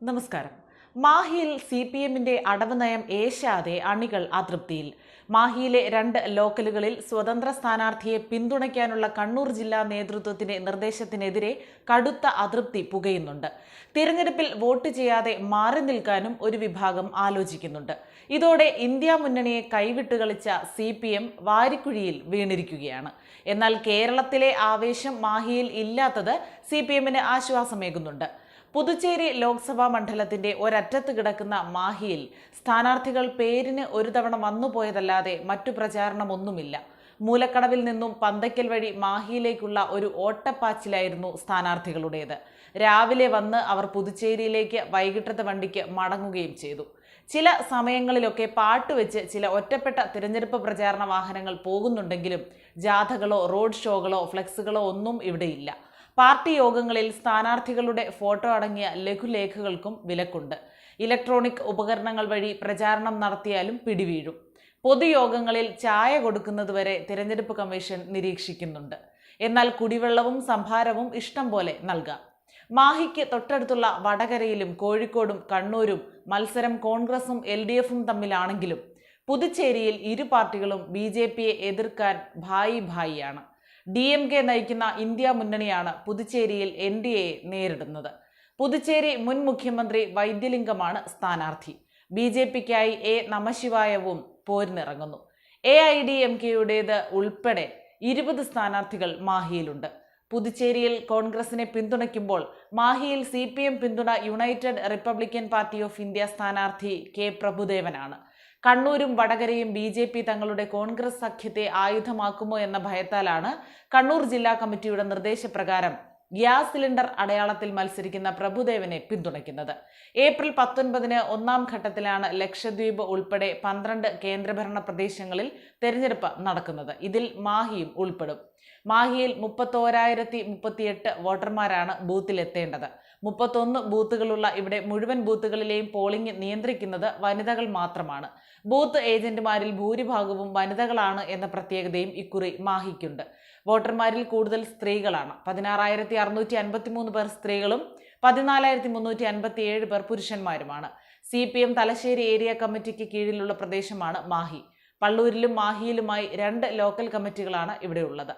നമസ്കാരം. മാഹിയിൽ C P എമ്മിന്റെ അടവ് നയം ഏശാതെ അണികൾ അതൃപ്തിയിൽ. മാഹിയിലെ രണ്ട് ലോക്കലുകളിൽ സ്വതന്ത്ര സ്ഥാനാർത്ഥിയെ പിന്തുണയ്ക്കാനുള്ള കണ്ണൂർ ജില്ലാ നേതൃത്വത്തിന്റെ നിർദ്ദേശത്തിനെതിരെ കടുത്ത അതൃപ്തി പുകയുന്നുണ്ട്. തിരഞ്ഞെടുപ്പിൽ വോട്ട് ചെയ്യാതെ മാറി നിൽക്കാനും ഒരു വിഭാഗം ആലോചിക്കുന്നുണ്ട്. ഇതോടെ ഇന്ത്യ മുന്നണിയെ കൈവിട്ട് കളിച്ച സി പി എം വാരിക്കുഴിയിൽ വീണിരിക്കുകയാണ്. എന്നാൽ കേരളത്തിലെ ആവേശം മാഹിയിൽ ഇല്ലാത്തത് സി പി എമ്മിന് ആശ്വാസമേകുന്നുണ്ട്. പുതുച്ചേരി ലോക്സഭാ മണ്ഡലത്തിന്റെ ഒരറ്റത്ത് കിടക്കുന്ന മാഹിയിൽ സ്ഥാനാർത്ഥികൾ പേരിന് ഒരു തവണ വന്നുപോയതല്ലാതെ മറ്റു പ്രചാരണമൊന്നുമില്ല. മൂലക്കടവിൽ നിന്നും പന്തയ്ക്കൽ വഴി മാഹിയിലേക്കുള്ള ഒരു ഓട്ടപ്പാച്ചിലായിരുന്നു സ്ഥാനാർത്ഥികളുടേത്. രാവിലെ വന്ന് അവർ പുതുച്ചേരിയിലേക്ക് വൈകിട്ടത്തെ വണ്ടിക്ക് മടങ്ങുകയും ചെയ്തു. ചില സമയങ്ങളിലൊക്കെ പാട്ടുവെച്ച് ചില ഒറ്റപ്പെട്ട തിരഞ്ഞെടുപ്പ് പ്രചാരണ വാഹനങ്ങൾ പോകുന്നുണ്ടെങ്കിലും ജാഥകളോ റോഡ് ഷോകളോ ഫ്ലെക്സുകളോ ഒന്നും ഇവിടെയില്ല. പാർട്ടി യോഗങ്ങളിൽ സ്ഥാനാർത്ഥികളുടെ ഫോട്ടോ അടങ്ങിയ ലഘുലേഖകൾക്കും വിലക്കുണ്ട്. ഇലക്ട്രോണിക് ഉപകരണങ്ങൾ വഴി പ്രചാരണം നടത്തിയാലും പിടിവീഴും. പൊതുയോഗങ്ങളിൽ ചായ കൊടുക്കുന്നതുവരെ തിരഞ്ഞെടുപ്പ് കമ്മീഷൻ നിരീക്ഷിക്കുന്നുണ്ട്. എന്നാൽ കുടിവെള്ളവും സംഭാരവും ഇഷ്ടം പോലെ നൽകാം. മാഹിക്ക് തൊട്ടടുത്തുള്ള വടകരയിലും കോഴിക്കോടും കണ്ണൂരും മത്സരം കോൺഗ്രസും എൽ ഡി എഫും തമ്മിലാണെങ്കിലും പുതുച്ചേരിയിൽ ഇരു പാർട്ടികളും ബി ജെ പിയെ എതിർക്കാൻ ഭായി ഭായിയാണ്. ഡി എം കെ നയിക്കുന്ന ഇന്ത്യ മുന്നണിയാണ് പുതുച്ചേരിയിൽ എൻ ഡി എയെ നേരിടുന്നത്. പുതുച്ചേരി മുൻ മുഖ്യമന്ത്രി വൈദ്യലിംഗമാണ് സ്ഥാനാർത്ഥി. ബി ജെ പിക്കായി എ നമശിവായവും പോരിനിറങ്ങുന്നു. എ ഐ ഡി എം കെയുടേത് ഉൾപ്പെടെ ഇരുപത് സ്ഥാനാർത്ഥികൾ മാഹിയിലുണ്ട്. പുതുച്ചേരിയിൽ കോൺഗ്രസിനെ പിന്തുണയ്ക്കുമ്പോൾ മാഹിയിൽ സി പി എം പിന്തുണ united republican party of India സ്ഥാനാർത്ഥി കെ പ്രഭുദേവനാണ്. കണ്ണൂരും വടകരയും ബി ജെ പി തങ്ങളുടെ കോൺഗ്രസ് സഖ്യത്തെ ആയുധമാക്കുമോ എന്ന ഭയത്താലാണ് കണ്ണൂർ ജില്ലാ കമ്മിറ്റിയുടെ നിർദ്ദേശപ്രകാരം ഗ്യാസ് സിലിണ്ടർ അടയാളത്തിൽ മത്സരിക്കുന്ന പ്രഭുദേവനെ പിന്തുണയ്ക്കുന്നത്. ഏപ്രിൽ പത്തൊൻപതിന് ഒന്നാം ഘട്ടത്തിലാണ് ലക്ഷദ്വീപ് ഉൾപ്പെടെ പന്ത്രണ്ട് കേന്ദ്രഭരണ പ്രദേശങ്ങളിൽ തെരഞ്ഞെടുപ്പ് നടക്കുന്നത്. ഇതിൽ മാഹിയും ഉൾപ്പെടും. മാഹിയിൽ മുപ്പത്തോരായിരത്തി മുപ്പത്തിയെട്ട് വോട്ടർമാരാണ് ബൂത്തിലെത്തേണ്ടത്. മുപ്പത്തൊന്ന് ബൂത്തുകളുള്ള ഇവിടെ മുഴുവൻ ബൂത്തുകളിലെയും പോളിംഗ് നിയന്ത്രിക്കുന്നത് വനിതകൾ മാത്രമാണ്. ബൂത്ത് ഏജന്റുമാരിൽ ഭൂരിഭാഗവും വനിതകളാണ് എന്ന പ്രത്യേകതയും ഇക്കുറി മാഹിക്കുണ്ട്. വോട്ടർമാരിൽ കൂടുതൽ സ്ത്രീകളാണ്. പതിനാറായിരത്തി അറുന്നൂറ്റി അൻപത്തി മൂന്ന് പേർ സ്ത്രീകളും പതിനാലായിരത്തി മുന്നൂറ്റി അൻപത്തി ഏഴ് പേർ പുരുഷന്മാരുമാണ്. C P M Thalassery area കമ്മിറ്റിക്ക് കീഴിലുള്ള പ്രദേശമാണ് മാഹി. പള്ളൂരിലും മാഹിയിലുമായി രണ്ട് ലോക്കൽ കമ്മിറ്റികളാണ് ഇവിടെയുള്ളത്.